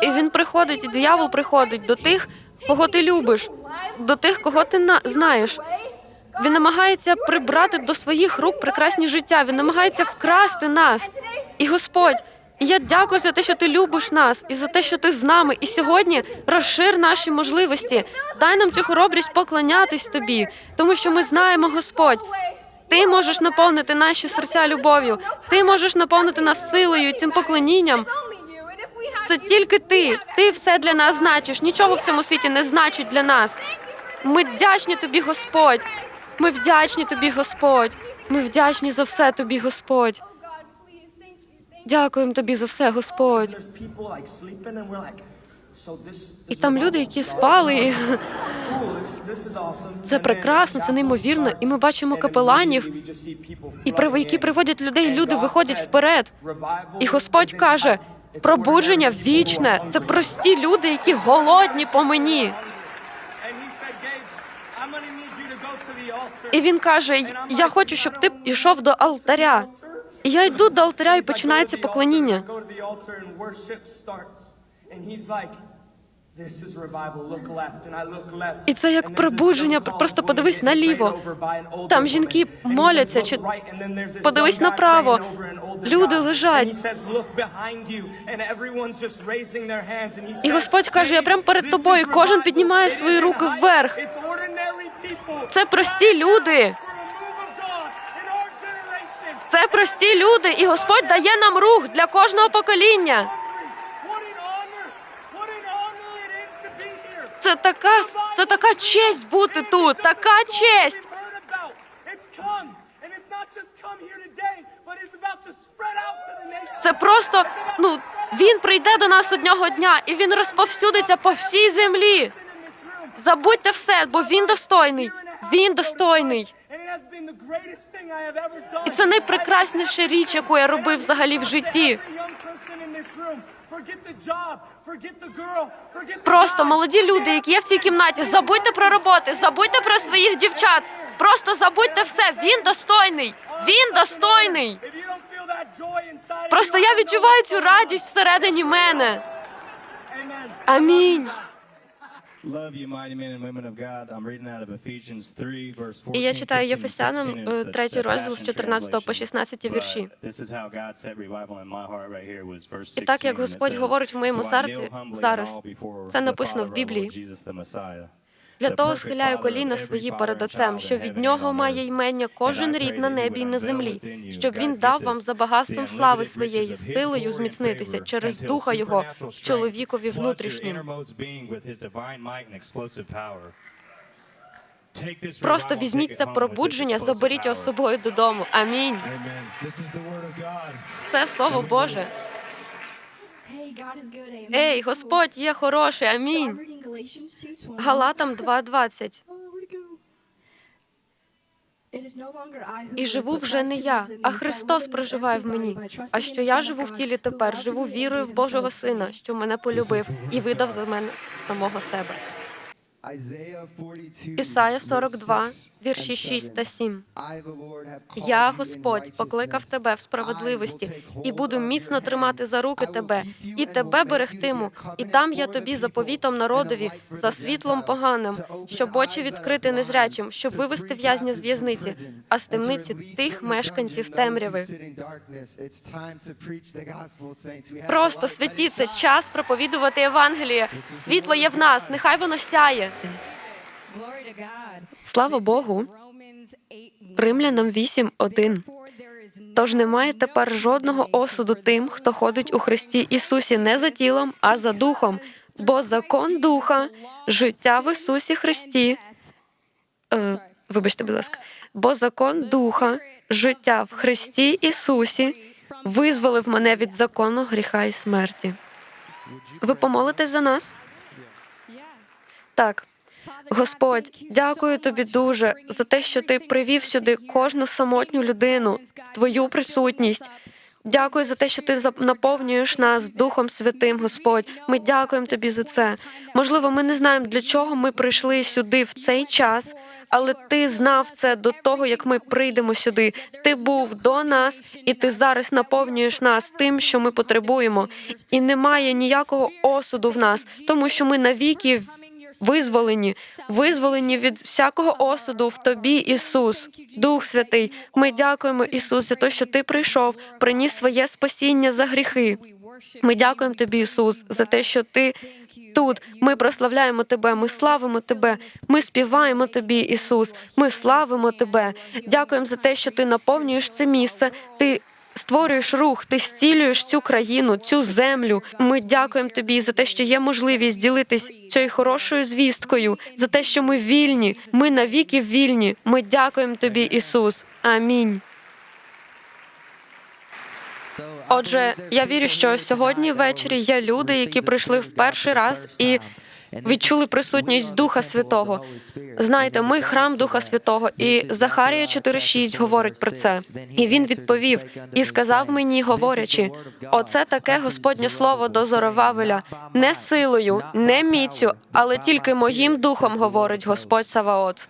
І він приходить, і диявол приходить до тих, кого ти любиш, до тих, кого ти на- знаєш. Він намагається прибрати до своїх рук прекрасні життя. Він намагається вкрасти нас. І Господь, я дякую за те, що ти любиш нас, і за те, що ти з нами. І сьогодні розшир наші можливості. Дай нам цю хоробрість поклонятись тобі, тому що ми знаємо, Господь. Ти можеш наповнити наші серця любов'ю. Ти можеш наповнити нас силою цим поклонінням. Це тільки ти. Ти все для нас значиш. Нічого в цьому світі не значить для нас. Ми вдячні тобі, Господь. Ми вдячні тобі, Господь. Ми вдячні за все тобі, Господь. Дякуємо тобі за все, Господь. І там люди, які спали. Це прекрасно, це неймовірно. І ми бачимо капеланів, і які приводять людей. Люди виходять вперед. І Господь каже: пробудження вічне. Це прості люди, які голодні по мені. І він каже: Я хочу, щоб ти йшов до алтаря. І я йду до алтаря, і починається поклоніння. І це як пробудження. Просто подивись наліво. Там жінки моляться, чи подивись направо. Люди лежать. І Господь каже, я прямо перед тобою. Кожен піднімає свої руки вверх. Це прості люди. Це прості люди, і Господь дає нам рух для кожного покоління. Це така, це така честь бути тут, така честь. Це просто ну він прийде до нас одного дня, і він розповсюдиться по всій землі. Забудьте все, бо він достойний. Він достойний. І це найпрекрасніша річ, яку я робив взагалі в житті. Просто молоді люди, які є в цій кімнаті, забудьте про роботи, забудьте про своїх дівчат. Просто забудьте все. Він достойний. Він достойний. Просто я відчуваю цю радість всередині мене. Амінь. І я читаю 15, Єфесянам 16. е, It's the- третій розділ з Passion 14 по Translation. 16 вірші. І так, як 16, and it Господь говорить в моєму "So I серці зараз, це написано в Біблії. Для того схиляю коліна свої перед Отцем, що від нього має імення кожен рід на небі і на землі, щоб він дав вам за багатством слави своєї, силою зміцнитися через духа його в чоловікові внутрішнім. Просто візьміть це пробудження, заберіть його з собою додому. Амінь. Це слово Боже. Ей, Господь є хороший. Амінь. Reading Galatians 2:20. Галатам 2.20. Oh, where'd it go? It is no longer I who І живу вже не я, а Христос проживає в мені. А що я живу в тілі тепер, живу вірою в Божого. Сина, що мене полюбив і видав за мене самого себе. Ісая 42, вірші 6 та 7. Я, Господь, покликав тебе в справедливості і буду міцно тримати за руки тебе, і тебе берегтиму, і дам я тобі заповітом народові за світлом поганим, щоб очі відкрити незрячим, щоб вивести в'язня з в'язниці, а з темниці тих мешканців темряви. Просто святі це час проповідувати Євангеліє. Світло є в нас, нехай воно сяє. Слава Богу, Римлянам 8.1. Тож немає тепер жодного осуду тим, хто ходить у Христі Ісусі не за тілом, а за духом. Бо закон духа, життя в Ісусі Христі. Е, вибачте, будь ласка, бо закон духа, життя в Христі Ісусі визволив мене від закону гріха і смерті. Ви помолитесь за нас? Так. Господь, дякую тобі дуже за те, що ти привів сюди кожну самотню людину твою присутність. Дякую за те, що ти наповнюєш нас Духом Святим, Господь. Ми дякуємо тобі за це. Можливо, ми не знаємо, для чого ми прийшли сюди в цей час, але ти знав це до того, як ми прийдемо сюди. Ти був до нас, і ти зараз наповнюєш нас тим, що ми потребуємо. І немає ніякого осуду в нас, тому що ми навіки визволені, визволені від всякого осуду в тобі, Ісус, Дух Святий. Ми дякуємо, Ісус, за те, що ти прийшов, приніс своє спасіння за гріхи. Ми дякуємо тобі, Ісус, за те, що ти тут. Ми прославляємо тебе, ми славимо тебе, ми співаємо тобі, Ісус. Ми славимо тебе. Дякуємо за те, що ти наповнюєш це місце. Ти створюєш рух, ти зцілюєш цю країну, цю землю. Ми дякуємо тобі за те, що є можливість ділитись цією хорошою звісткою, за те, що ми вільні. Ми навіки вільні. Ми дякуємо тобі, Ісус. Амінь. Отже, я вірю, що сьогодні ввечері є люди, які прийшли в перший раз і відчули присутність Духа Святого. Знаєте, ми храм Духа Святого, і Захарія 4.6 говорить про це. І він відповів і сказав мені, говорячи: оце таке Господнє слово до Зоровавеля, не силою, не міцю, але тільки моїм духом говорить Господь Саваот.